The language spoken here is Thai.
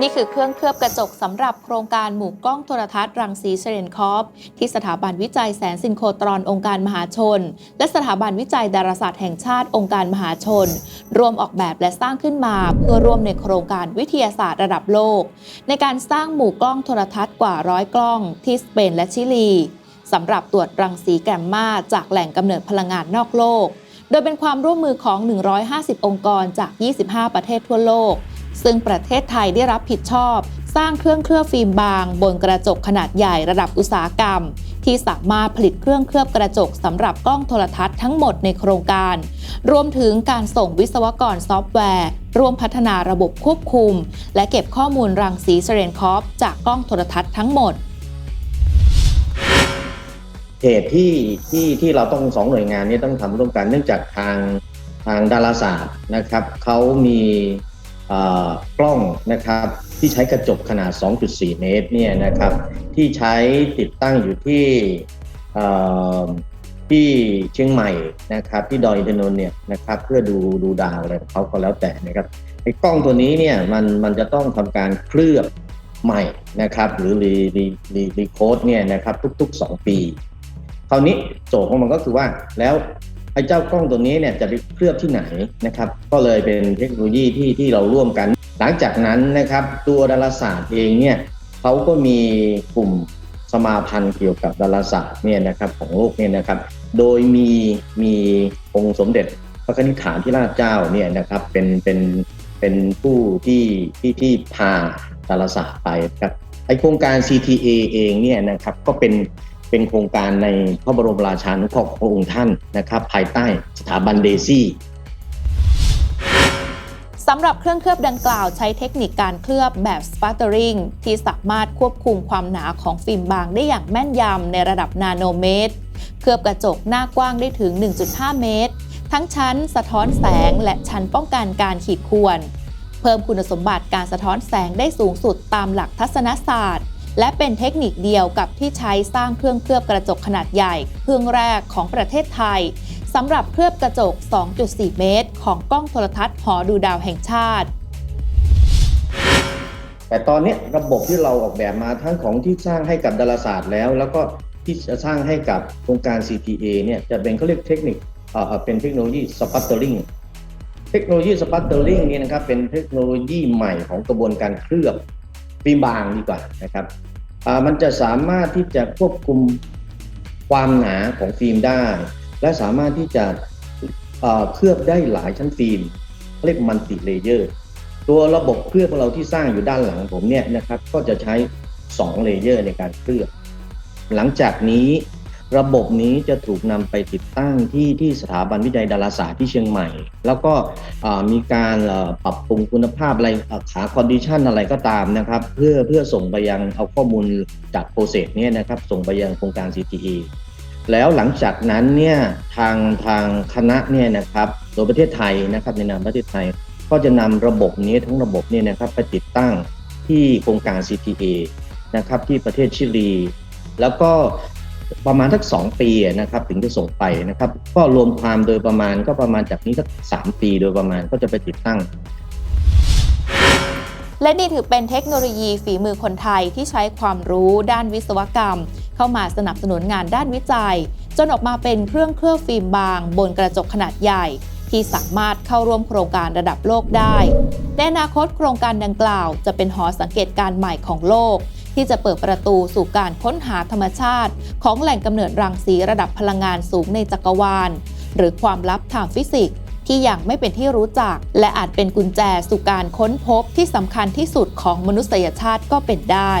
นี่คือเครื่องเคลือบกระจกสำหรับโครงการหมู่กล้องโทรทัศน์รังสีเชเรนคอฟที่สถาบันวิจัยแสนซินโครตรอนองค์การมหาชน และสถาบันวิจัยดาราศาสตร์แห่งชาติองค์การมหาชน รวมออกแบบและสร้างขึ้นมา เพื่อร่วมในโครงการวิทยาศาสตร์ระดับโลก ในการสร้างหมู่กล้องโทรทัศน์กว่าร้อยกล้องที่สเปนและชิลีสำหรับตรวจรังสีแกมมาจากแหล่งกำเนิดพลังงานนอกโลก โดยเป็นความร่วมมือของ 150 องค์กรจาก 25 ประเทศทั่วโลก ซึ่งประเทศไทยได้รับผิดชอบ สร้างเครื่องเคลือบฟิล์มบาง บนกระจกขนาดใหญ่ระดับอุตสาหกรรม ที่สามารถผลิตเครื่องเคลือบกระจกสำหรับกล้องโทรทัศน์ทั้งหมดในโครงการ รวมถึงการส่งวิศวกรซอฟต์แวร์ ร่วมพัฒนาระบบควบคุม และเก็บข้อมูลรังสีเซเรนคอฟจากกล้องโทรทัศน์ทั้งหมดเหตุที่ที่ที่เราต้องสองหน่วยงานนี้ต้องทำร่วมกันเนื่องจากทางทางดาราศาสตร์นะครับเขามี กล้องนะครับที่ใช้กระจกขนาด 2.4 เมตรเนี่ยนะครับที่ใช้ติดตั้งอยู่ที่ที่เชียงใหม่นะครับที่ดอยอินทนนท์เนี่ยนะครับเพื่อดูดูดาวอะไรของเขาก็แล้วแต่นะครับไอ้กล้องตัวนี้เนี่ยมันมันจะต้องทำการเคลือบใหม่นะครับหรือรีรีรีรีโคดเนี่ยนะครับทุกๆ 2 ปี คราวนี้โจทย์ของมันก็คือว่าแล้ว ไอ้เจ้ากล้องตัวนี้เนี่ยจะไปเคลือบที่ไหนนะครับ ก็เลยเป็นเทคโนโลยีที่ที่เราร่วมกัน หลังจากนั้นนะครับตัวดาราศาสตร์เองเนี่ยเขาก็มีกลุ่มสมาพันธ์เกี่ยวกับดาราศาสตร์เนี่ยนะครับของโลกเนี่ยนะครับ โดยมีมีองค์สมเด็จพระนิธิฐานที่ราชเจ้าเนี่ยนะครับเป็นเป็นเป็นผู้ที่ที่ที่พาดาราศาสตร์ไปครับไอโครงการ CTA เองเนี่ยนะครับก็เป็น เป็นโครงการในพระบรมราชานุเคราะห์ของพระองค์ท่านนะครับ ภายใต้สถาบันเดซี่สำหรับเครื่องเคลือบดังกล่าวใช้เทคนิคการเคลือบแบบ sputtering ที่สามารถควบคุมความหนาของฟิล์มบางได้อย่างแม่นยำในระดับนาโนเมตร เคลือบกระจกหน้ากว้างได้ถึง 1.5 เมตร ทั้งชั้นสะท้อนแสงและชั้นป้องกันการขีดข่วน เพิ่มคุณสมบัติการสะท้อนแสงได้สูงสุดตามหลักทัศนศาสตร์ และเป็นเทคนิคเดียวกับที่ใช้สร้างเครื่องเคลือบกระจกขนาดใหญ่ เครื่องแรกของประเทศไทยสำหรับเคลือบกระจก 2.4 เมตร ของกล้องโทรทัศน์หอดูดาวแห่งชาติ แต่ตอนนี้ระบบที่เราออกแบบมาทั้งของที่สร้างให้กับดาราศาสตร์แล้ว แล้วก็ที่จะสร้างให้กับโครงการ CTA เนี่ยจะเป็นเขาเรียกเทคนิคเอ่อเป็นเทคโนโลยี sputtering เทคโนโลยี sputtering นี่นะครับเป็นเทคโนโลยีใหม่ของกระบวนการเคลือบ ฟิล์มบางดีกว่านะครับมันจะสามารถที่จะควบคุมความหนาของฟิล์มได้ และสามารถที่จะเคลือบได้หลายชั้นฟิล์มเรียกมันติเลเยอร์ ตัวระบบเคลือบของเราที่สร้างอยู่ด้านหลังผมเนี่ยนะครับก็จะใช้ 2 เลเยอร์ในการเคลือบ หลังจากนี้ ระบบนี้จะถูกนำไปติดตั้งที่ที่สถาบันวิจัยดาราศาสตร์ที่เชียงใหม่ แล้วก็มีการปรับปรุงคุณภาพอะไรขาคอนดิชันอะไรก็ตามนะครับ เพื่อเพื่อส่งไปยังเอาข้อมูลจากโปรเซสเนี่ยนะครับ ส่งไปยังโครงการ CTA แล้วหลังจากนั้นเนี่ยทางทางคณะเนี่ยนะครับโดยประเทศไทยนะครับในนามประเทศไทย ก็จะนำระบบนี้ทั้งระบบเนี่ยนะครับไปติดตั้งที่โครงการ CTA นะครับที่ประเทศชิลี แล้วก็ ประมาณสักสองปีนะครับถึงจะส่งไปนะครับ ก็รวมความโดยประมาณก็ประมาณจากนี้สักสามปีโดยประมาณก็จะไปติดตั้ง และนี่ถือเป็นเทคโนโลยีฝีมือคนไทยที่ใช้ความรู้ด้านวิศวกรรม เข้ามาสนับสนุนงานด้านวิจัย จนออกมาเป็นเครื่องเคลือบฟิล์มบาง บนกระจกขนาดใหญ่ ที่สามารถเข้าร่วมโครงการระดับโลกได้ในอนาคตโครงการดังกล่าว จะเป็นหอสังเกตการณ์ใหม่ของโลก ที่จะเปิดประตูสู่การค้นหาธรรมชาติ ของแหล่งกำเนิดรังสีระดับพลังงานสูงในจักรวาล หรือความลับทางฟิสิกส์ที่ยังไม่เป็นที่รู้จัก และอาจเป็นกุญแจสู่การค้นพบที่สำคัญที่สุดของมนุษยชาติก็เป็นได้